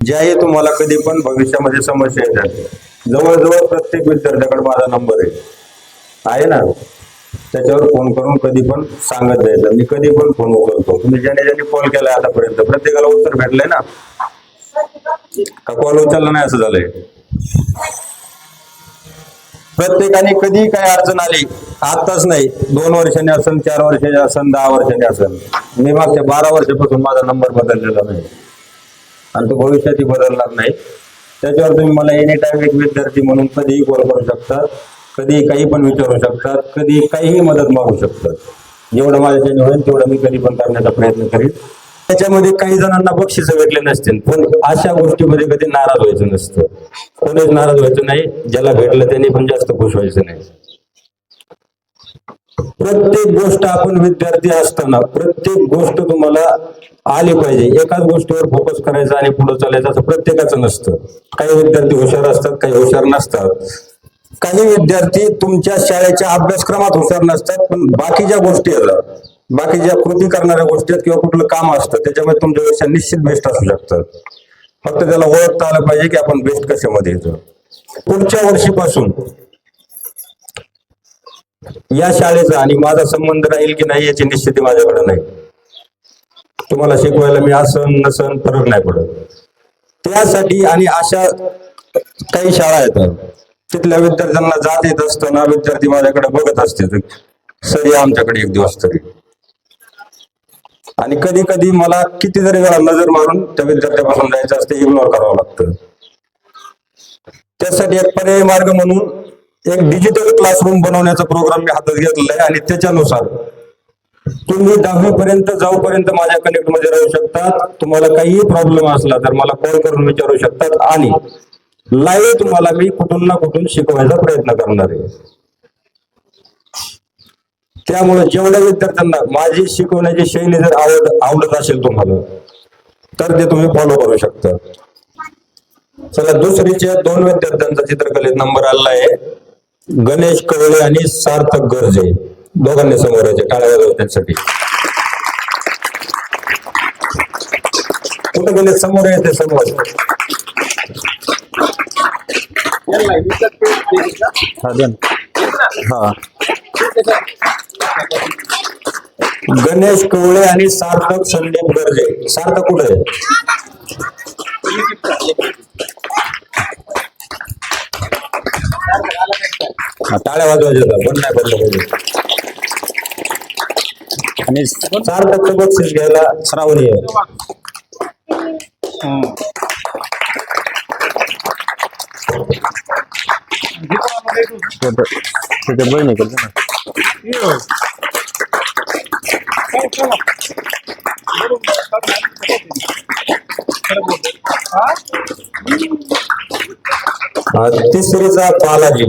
ज्याही तुम्हाला कधी पण भविष्यामध्ये समस्या येतात. जवळजवळ प्रत्येक विद्यार्थ्याकडे माझा नंबर आहे. आहे ना? त्याच्यावर फोन करून कधी पण सांगत जायचं. मी कधी पण फोन उचलतो. तुम्ही ज्याने ज्याने कॉल केलाय आतापर्यंत प्रत्येकाला उत्तर भेटलंय ना? का कॉल उचलला नाही असं झालंय? प्रत्येकाने कधी काय अडचण आली आताच नाही. दोन वर्षांनी असन चार वर्षांनी असन दहा वर्षांनी असन. मी मागच्या बारा वर्षापासून माझा नंबर बदललेला नाही. आणि तो भविष्यातही बदलणार नाही. त्याच्यावर तुम्ही मला एनी टाइम एक विद्यार्थी म्हणून कधीही कॉल करू शकतात कधीही काही पण विचारू शकतात कधी काहीही मदत मागू शकतात. जेवढं माझ्याच्याने होईल तेवढं मी कधी पण करण्याचा प्रयत्न करीन. त्याच्यामध्ये काही जणांना बक्षीस भेटले नसतील पण अशा गोष्टीमध्ये कधी नाराज व्हायचं नसतं. कोणीच नाराज व्हायचं नाही ज्याला भेटलं त्याने पण जास्त खुश व्हायचं नाही. प्रत्येक गोष्ट आपण विद्यार्थी असताना प्रत्येक गोष्ट तुम्हाला आली पाहिजे. एकाच गोष्टीवर फोकस करायचा आणि पुढे चालायचं असं प्रत्येकाचं नसतं. काही विद्यार्थी हुशार असतात काही हुशार नसतात. काही विद्यार्थी तुमच्या शाळेच्या अभ्यासक्रमात हुशार नसतात पण बाकीच्या गोष्टी आहेत बाकीच्या कृती करणाऱ्या गोष्टी आहेत किंवा कुठलं काम असतं त्याच्यामध्ये तुमच्यापेक्षा निश्चित बेस्ट असू शकतात फक्त त्याला ओळखता आलं पाहिजे की आपण बेस्ट कशामध्ये येतो. पुढच्या वर्षीपासून या शाळेचा आणि माझा संबंध राहील की नाही याची निश्चिती माझ्याकडे नाही. तुम्हाला शिकवायला मी असं नसन फरक नाही पडत. त्यासाठी आणि अशा काही शाळा आहेत तिथल्या विद्यार्थ्यांना जात येत असताना विद्यार्थी माझ्याकडे बघत असते सर या आमच्याकडे एक दिवस तरी. आणि कधी कधी मला कितीतरी वेळा नजर मारून त्या विद्यार्थ्यापासून जायचं असते इग्नोर करावं लागतं. त्यासाठी एक पर्यायी मार्ग म्हणून एक डिजिटल क्लासरूम बनवण्याचा प्रोग्राम मी हातात घेतलेला आहे आणि त्याच्यानुसार तुम्ही दहावी पर्यंत जाऊपर्यंत माझ्या कनेक्टमध्ये राहू शकतात. तुम्हाला काहीही प्रॉब्लेम असला तर मला कॉल करून विचारू शकतात आणि लाईव्ह तुम्हाला मी कुठून ना कुठून शिकवायचा प्रयत्न करणार आहे. त्यामुळे जेवढ्या विद्यार्थ्यांना माझी शिकवण्याची शैली जर आवड आवडत असेल तुम्हाला तर ते तुम्ही फॉलो करू शकता. चला दुसरीच्या दोन विद्यार्थ्यांचा चित्रकलेत नंबर आलेला आहे. गणेश कवळे आणि सार्थक गरजे दोघांनी समोर यायचे. टाळ्या त्यांसाठी कुठं गेले? समोर येते समोर. हा हा. गणेश कवळे आणि सार्थक संदीप गरजे. सार्थक कुठे हा, टाळ्या वाजवायच्या बंद नाही पडलं पाहिजे. आणि सार्थक बक्षीस घ्यायला श्रावणी आहे. बहिणी ना हा, तिसरीचा बालाजी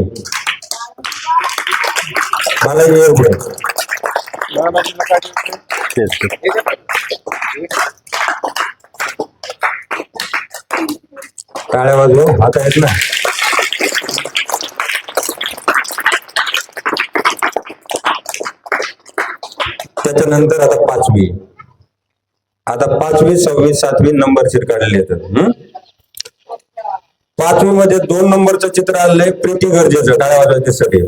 तेच ते. टाळ्या वाजव. आता येत ना. त्याच्यानंतर आता पाचवी. आता पाचवी सहावी सातवी नंबर शीट काढलेले येतात पाचवी मध्ये दोन नंबरचं चित्र आलंय प्रीती गरजेचं. काय वाजवायचं सगळे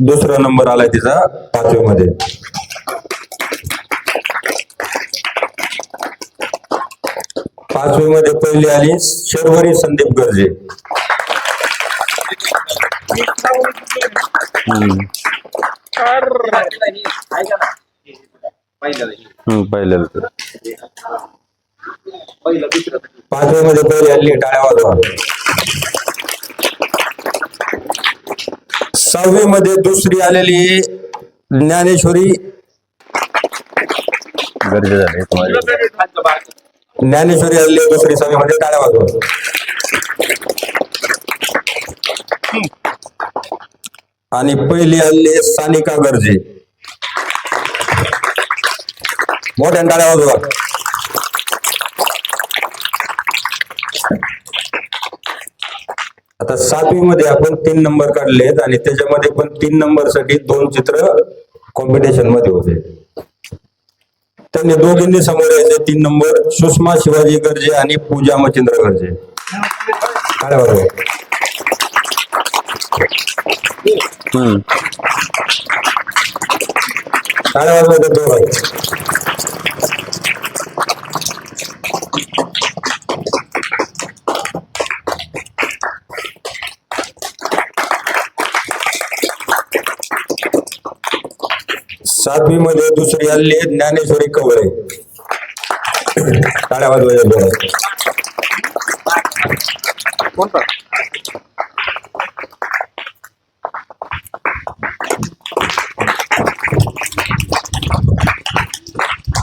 दुसरा नंबर आलाय तिचा पाचवी मध्ये पाचवी मध्ये पहिली आली शर्वरी संदीप गरजे. हम्म. तर. पाचवी मध्ये पहिली आली टाळ्या वाजवा. सहावी मध्ये दुसरी आलेली ज्ञानेश्वरी. गरजे झाले तुम्हाला ज्ञानेश्वरी आलेली दुसरी सहावी मध्ये टाळ्या वाजवा. आणि पहिली आलेली सानिका गरजे. मोठ्या टाळ्या वाजवा. आता सातवी मध्ये आपण तीन नंबर काढलेत आणि त्याच्यामध्ये पण तीन नंबरसाठी दोन चित्र कॉम्पिटिशनमध्ये होते. त्यांनी दोघींनी समोर यायचे तीन नंबर सुषमा शिवाजी गर्जे आणि पूजा मचिंद्र गर्जे. काय बरोबर काय वाजवायचं दोघं. सातवी मध्ये दुसरी आली आहे ज्ञानेश्वरी कवळे काळ्या वाजवायच्या दोघं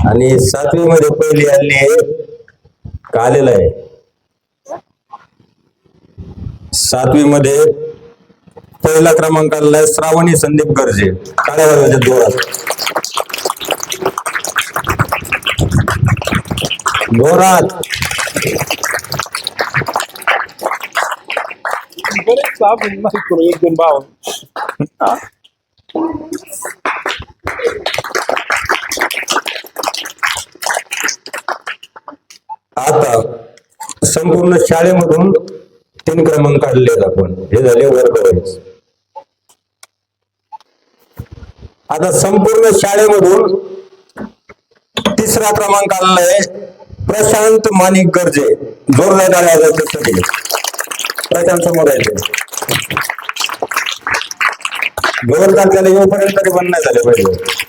आणि सातवी मध्ये पहिली आली आहे का आलेलं आहे. सातवी मध्ये पहिला क्रमांक आलेला आहे श्रावणी संदीप गर्जे. काळ्या जोरात जोरात बरेच माहीत करू एक दोन भाव आता संपूर्ण शाळेमधून तीन क्रमांक काढले आपण. हे झाले वर्ग आता संपूर्ण शाळेमधून तिसरा क्रमांक आलेला आहे प्रशांत माणिक गर्जे जोरदार टाळ्या प्रशांत समोर यायचे जोरदार त्याला येऊपर्यंत तरी बंद नाही झाले पाहिजे.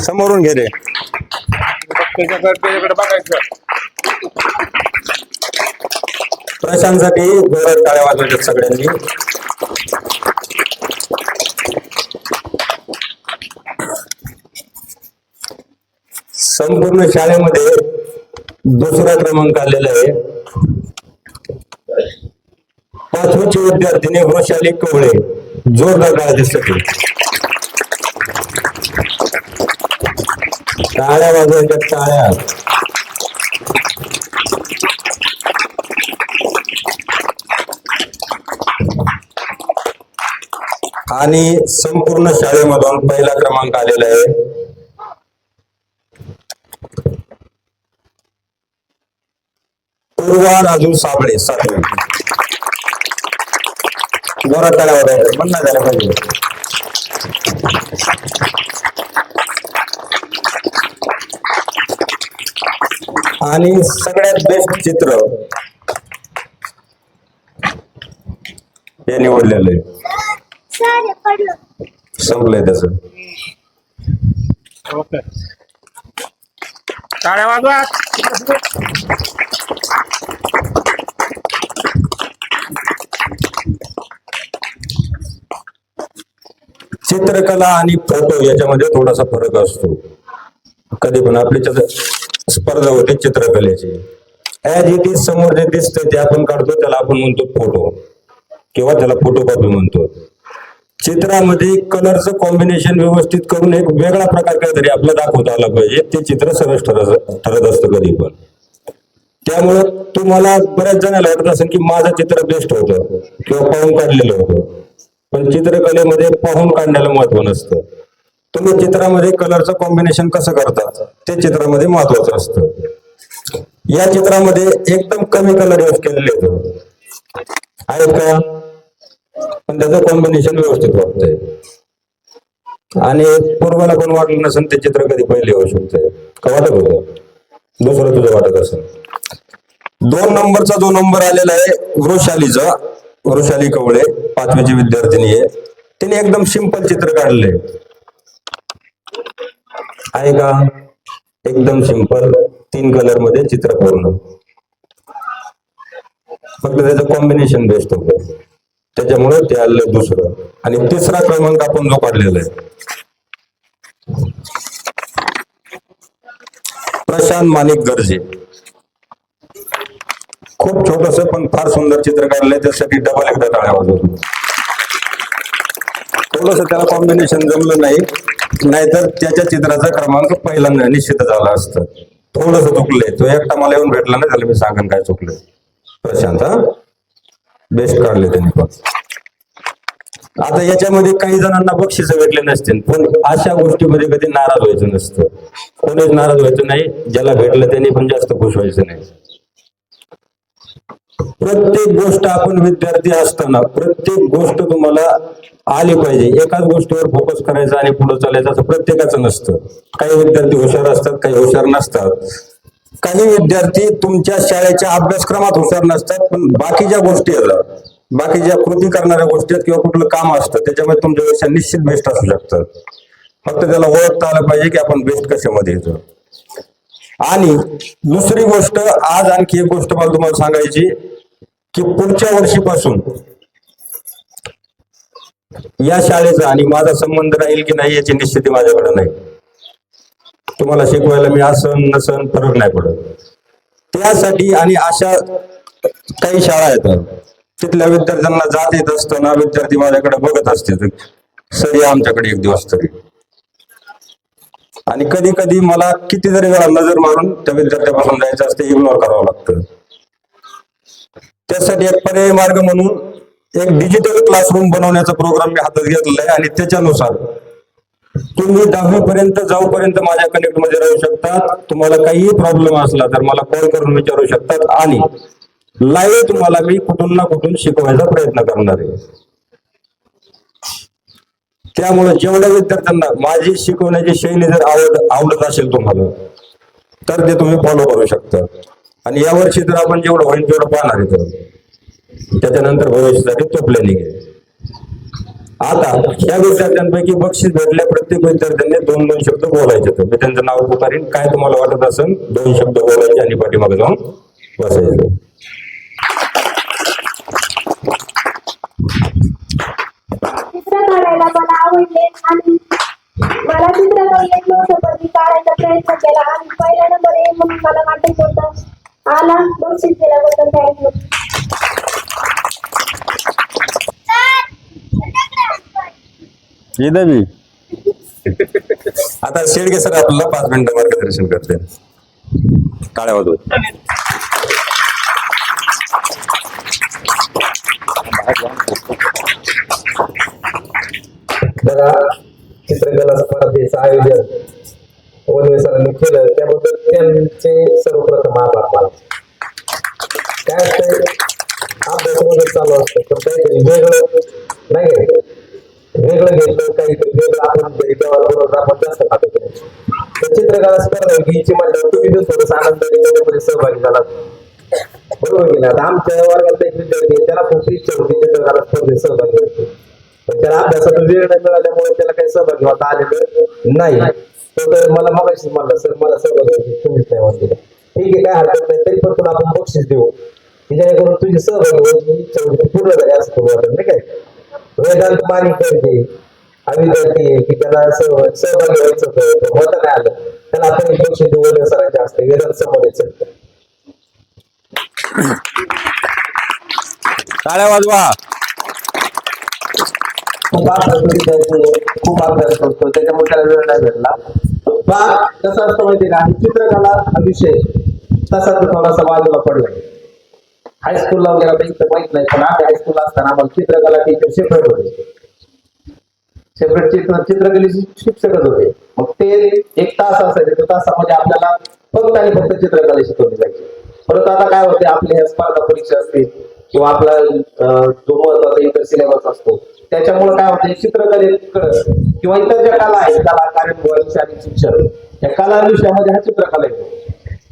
समोरून घे रे. बघायचं. प्रशांतसाठी जोरात टाळ्या वाजवतात सगळ्यांनी. संपूर्ण शाळेमध्ये दुसरा क्रमांक आलेला आहे. पाचवीची विद्यार्थिनी वृषाली कवळे जोरदार टाळ्या दिसते टाळ्या वाजवायच्या टाळ्या. आणि संपूर्ण शाळेमधून पहिला क्रमांक आलेला आहे. पूर्वा राजू साबळे सातवी. जोरात टाळ्या वाजवायच्या बंद नाही झाल्या पाहिजे. आणि सगळ्यात बेस्ट चित्र हे निवडलेलं आहे. संपलंय त्याच. ओके. टाळ्या वाजवा. चित्रकला आणि फोटो याच्यामध्ये थोडासा फरक असतो. कधी पण आपली चित्र- स्पर्धा होते चित्रकलेची. ऍज इट इज समोर जे दिसतंय ते आपण काढतो त्याला आपण म्हणतो फोटो. किंवा त्याला फोटोकॉपी म्हणतो. चित्रामध्ये कलरचं कॉम्बिनेशन व्यवस्थित करून एक वेगळा प्रकार काहीतरी आपलं दाखवता आला पाहिजे. ते चित्र सरस ठरत ठरत असतं कधी पण. त्यामुळं तुम्हाला बऱ्याच जणांना वाटत असेल की माझं चित्र बेस्ट होतं किंवा पाहून काढलेलं होतं. पण चित्रकलेमध्ये पाहून काढण्याला महत्त्व नसतं. तुम्ही चित्रामध्ये कलरचं कॉम्बिनेशन कसं करता ते चित्रामध्ये महत्वाचं असतं. या चित्रामध्ये एकदम कमी कलर यूज केलेले होते आहेत का? पण त्याचं कॉम्बिनेशन व्यवस्थित वाटतंय आणि पूर्वाला पण वाटलं नसेल ते चित्र कधी पहिले होऊ शकत. का वाटत होतं? दुसरं तुझं वाटत असेल. दोन नंबरचा जो नंबर आलेला आहे वृषालीचा वृषाली कवळे पाचवीची विद्यार्थिनी आहे. तिने एकदम सिंपल चित्र काढले आहे का? एकदम सिंपल तीन कलरमध्ये चित्र पूर्ण. फक्त त्याचं कॉम्बिनेशन बेस्ट होतं. त्याच्यामुळे ते आलं दुसरं. आणि तिसरा क्रमांक आपण जो काढलेला आहे. प्रशांत माणिक गरजे. खूप छोटस पण फार सुंदर चित्र काढलंय त्यासाठी डबल एकदा टाळ्या वाजवतो. थोडस त्याला कॉम्बिनेशन जमलं नाही. नाहीतर त्याच्या चित्राचा क्रमांक पहिल्यांदा निश्चित झाला असतं. थोडस चुकलंय. तो एकटा मला येऊन भेटला ना त्याला मी सांगेन काय चुकलंय. प्रशांत हा? बेस्ट काढले त्यांनी पण. आता याच्यामध्ये काही जणांना बक्षीस भेटले नसतील पण अशा गोष्टीमध्ये कधी नाराज व्हायचं नसतं. कोणीच नाराज व्हायचं नाही ज्याला भेटलं त्यांनी पण जास्त खुश व्हायचं नाही. प्रत्येक गोष्ट आपण विद्यार्थी असताना प्रत्येक गोष्ट तुम्हाला आली पाहिजे. एकाच गोष्टीवर फोकस करायचा आणि पुढे चालायचं असं प्रत्येकाचं नसतं. काही विद्यार्थी हुशार असतात काही हुशार नसतात. काही विद्यार्थी तुमच्या शाळेच्या अभ्यासक्रमात हुशार नसतात पण बाकीच्या गोष्टी आहेत बाकीच्या कृती करणाऱ्या गोष्टी आहेत किंवा कुठलं काम असतं त्याच्यामध्ये तुमच्यापेक्षा निश्चित बेस्ट असू शकतात फक्त त्याला ओळखता आलं पाहिजे की आपण बेस्ट कशामध्ये येतो. आणि दुसरी गोष्ट आज आणखी एक गोष्ट मला तुम्हाला सांगायची की पुढच्या वर्षीपासून या शाळेचा आणि माझा संबंध राहील की नाही याची निश्चिती माझ्याकडे नाही. तुम्हाला शिकवायला मी असं नसन फरक नाही पडत. त्यासाठी आणि अशा काही शाळा आहेत तिथल्या विद्यार्थ्यांना जात येत असताना विद्यार्थी माझ्याकडे बघत असते. सर या आमच्याकडे एक दिवस तरी. आणि कधी कधी मला कितीतरी वेळा नजर मारून त्या विद्यार्थ्यापासून जायचं असते इग्नोर करावं लागतं. त्यासाठी एक पर्यायी मार्ग म्हणून एक डिजिटल क्लासरूम बनवण्याचा प्रोग्राम मी हातात घेतलेला आहे आणि त्याच्यानुसार तुम्ही दहावी पर्यंत जाऊपर्यंत माझ्या कनेक्टमध्ये राहू शकतात. तुम्हाला काहीही प्रॉब्लेम असला तर मला कॉल करून विचारू शकतात आणि लाईव्ह तुम्हाला मी कुठून ना कुठून शिकवायचा प्रयत्न करणार आहे. त्यामुळे जेवढ्या विद्यार्थ्यांना माझी शिकवण्याची शैली जर आवड आवडत असेल तुम्हाला तर ते तुम्ही फॉलो करू शकता. आणि यावर्षी तर आपण जेवढं होईल तेवढं पाहणार आहे. तर त्याच्यानंतर भविष्यासाठी तो प्लॅनिंग आहे. आता या विद्यार्थ्यांपैकी बक्षीस भेटल्या प्रत्येक विद्यार्थ्यांनी दोन दोन शब्द बोलायचे तर मी त्यांचं नाव पुकारीन काय तुम्हाला वाटत असेल? दोन शब्द बोलायचे आणि पाठीमागे जाऊन बसायचं. चित्र काढायला मला आवडले आणि मला चित्र काढायचा प्रयत्न बी. आता शेडगे सर आपल्याला पाच मिनिटं मार्गदर्शन करते काळ्या वाजवत बघा चित्रकला स्पर्धेचं आयोजन वनवे सरांनी केलं. त्याबद्दल त्यांचे त्याच्यामध्ये सहभागी झाला. बरोबर की नाही? आता आमच्या वर्गातला एक विद्यार्थी त्याला खूप इच्छा होती चित्रकला स्पर्धेत सहभागी व्हायची पण त्याला अभ्यासातून वेळ नाही मिळाल्यामुळे त्याला काही सहभागी होता आलेलं नाही. तो तर मला मगाशी म्हणला सर मला सहभागी तुम्हीच नाही म्हणले ठीक आहे काय हरकत नाही तरी पण तुला आपण बक्षीस देऊ. की जेणेकरून तुझी सहभागी होती ती पूर्ण झाली असं वाटत नाही काय? वेदांत मानिक करते हा विद्यार्थी आहे की त्याला सह- सहभागी व्हायचं होतं होता नाही आलं. त्याला आपण एक बक्षीस देऊ सरांचे असते वेदांत समोर यायचं टाळ्या वाजवा. खूप अभ्यास खूप अभ्यास करतो त्याच्यामुळे त्याला वेळ नाही भेटला. बा कसं असतं माहितीये का? चित्रकला हा विषय तसा तो थोडासा बाजूला पडलाय हायस्कूलला वगैरे माहीत नाही पण आम्ही हायस्कूलला असताना आम्हाला चित्रकला टीचर सेपरेट होते. सेपरेट चित्र चित्रकलेचे शिक्षकच होते. मग ते एक तास असायचे. त्या तासामध्ये आपल्याला फक्त आणि फक्त चित्रकला शिकवली जायची. परत आता काय होते आपल्या ह्या स्पर्धा परीक्षा असतील किंवा आपला जो महत्त्वाचा इतर सिलेबस असतो त्याच्यामुळे काय होते चित्रकलेकडे किंवा इतर ज्या कला आहेत कला कार्यक्रम आणि शिक्षण या कला विषयामध्ये हा चित्रकला येतो.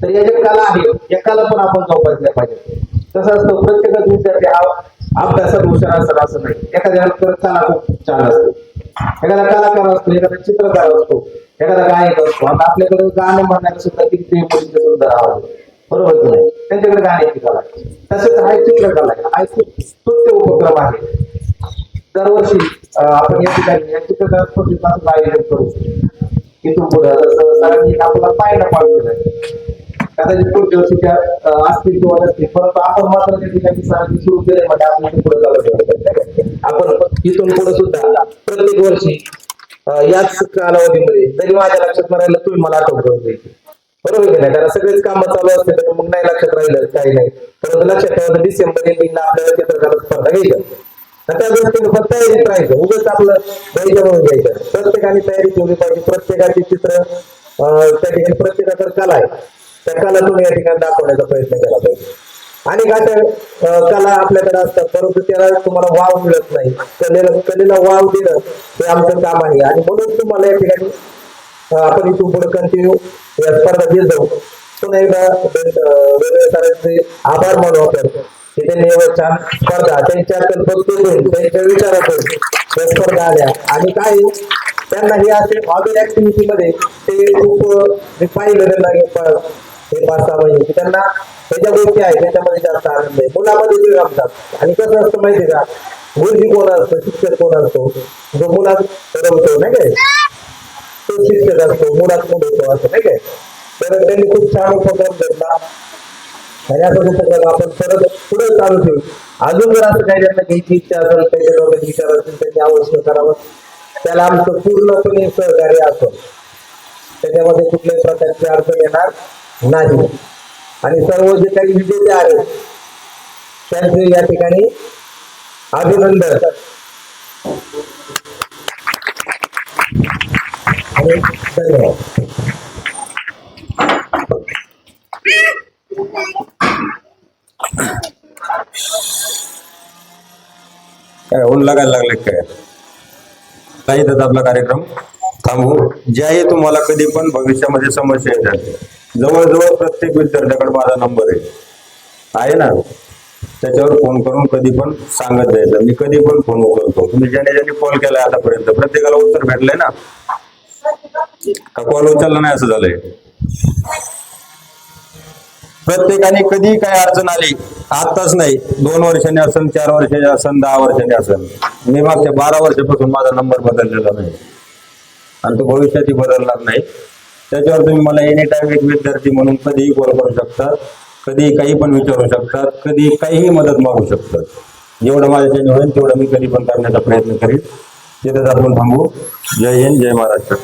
तर या ज्या कला आहेत या कला पण आपण जोपासल्या पाहिजे कसं असतं प्रत्येकच विद्यार्थी हा अभ्यासात हुशार असतात असं नाही. एखाद्याला कला खूप छान असतो. एखादा कलाकार असतो एखादा चित्रकार असतो एखादा गायक असतो आता आपल्याकडे गाणं म्हणण्याला सुद्धा किती मुलींचे सुंदर आवाज बरोबर की नाही? त्यांच्याकडे गाण्याची कला? आहे. तसेच हा एक चित्रकला आहे. हा एक स्तुत्य उपक्रम आहे. दरवर्षी आपण या ठिकाणी या चित्रकला स्पर्धेपासून आयोजन करू इथून पुढे जसं सरांनी आपल्याला पाहायला पाडलेलं आहे. कदाचित पुढच्या वर्षी त्या असतील किंवा नसतील परंतु आपण मात्र त्या ठिकाणी सरांनी सुरू केले म्हणजे आपण पुढे चालू आपण इथून पुढे सुद्धा प्रत्येक वर्षी याच कालावधीमध्ये जरी माझ्या लक्षात राहिलं तुम्ही मला आठवत करून द्यायची बरोबर की नाही? कारण सगळेच काम चालू असते तर मग नाही लक्षात राहिलं काही नाही. परंतु लक्षात ठेवा डिसेंबर एंडिंगला आपल्याला चित्रकला स्पर्धा घ्यायच्या त्या दृष्टीने फक्त तयारीत राहायचं उगच आपलं द्यायचं म्हणून घ्यायचं. प्रत्येकाने तयारी ठेवली पाहिजे प्रत्येकाची चित्र त्या ठिकाणी प्रत्येकाकडे कला आहे. कला तुम्ही या ठिकाणी दाखवण्याचा प्रयत्न केला पाहिजे. आणि काय तर कला आपल्याकडे असतात परंतु त्याला तुम्हाला वाव मिळत नाही. कलेला कलेला वाव देणं हे आमचं काम आहे. आणि म्हणून तुम्हाला या ठिकाणी आपण इथून पुढे कंटिन्यू या स्पर्धा घेत जाऊ. पुन्हा एकदा वेगवेगळ्या सरांचे आभार मानू आपण. की त्यांनी एवढं छान स्पर्धा त्यांच्या कल्पकतेतून त्यांच्या विचारातून त्या स्पर्धा आल्या. आणि काय त्यांना हे असे हॉबी ऍक्टिव्हिटी मध्ये ते खूप अं, मी पाहिलं त्यांना हे पाच सहा महिने म्हणजे की त्यांना त्याच्या गोष्टी आहेत त्याच्यामध्ये जास्त आनंद आहे. मुलामध्ये ते रमतात आणि कसं असतं माहितीये का? गुरुजी कोण असतो? शिक्षक कोण असतो? जो मुलात रमतो नाही काय तो शिक्षक असतो मुलात मुलं होतो असं नाही काय तर त्यांनी खूप छान उपक्रम घेतला. आणि असं उपक्रम आपण परत पुढे चालू ठेवू. अजून जर असं काही त्यांना घ्यायची इच्छा असेल त्याच्या डोक्यात विचार असेल त्यांनी अवश्य करावं. त्याला आमचं पूर्णपणे सहकार्य असेल त्याच्यामध्ये कुठल्याही प्रकारची अडचण येणार नाही. आणि सर्व जे काही विजेते आहेत त्यांचे या ठिकाणी अभिनंदन. आणि धन्यवाद. काय ऊन लागायला लागले काय? नाही तर आपला कार्यक्रम थांबू. ज्याही तुम्हाला कधी पण भविष्यामध्ये समस्या येतात. जवळजवळ प्रत्येक विद्यार्थ्याकडे माझा नंबर आहे. आहे ना? त्याच्यावर फोन करून कधी पण सांगत जायचं. मी कधी पण फोन उचलतो. तुम्ही ज्याने ज्याने कॉल केलाय आतापर्यंत प्रत्येकाला उत्तर भेटलंय ना? का कॉल उचलला नाही असं झालंय? प्रत्येकाने कधी काय अडचण आली आताच नाही. दोन वर्षांनी असन चार वर्षांनी असन दहा वर्षांनी असन. मी मागच्या बारा वर्षापासून माझा नंबर बदललेला नाही. आणि तो भविष्यातही बदलणार नाही. त्याच्यावर तुम्ही मला एनी टाइम एक विद्यार्थी म्हणून कधीही कॉल करू शकता कधी काही पण विचारू शकतात कधी काहीही मदत मागू शकतात. जेवढं माझ्याच्याने होईल तेवढं मी कधी पण करण्याचा प्रयत्न करेन. तिथेच आपण थांबू. जय हिंद जय महाराष्ट्र.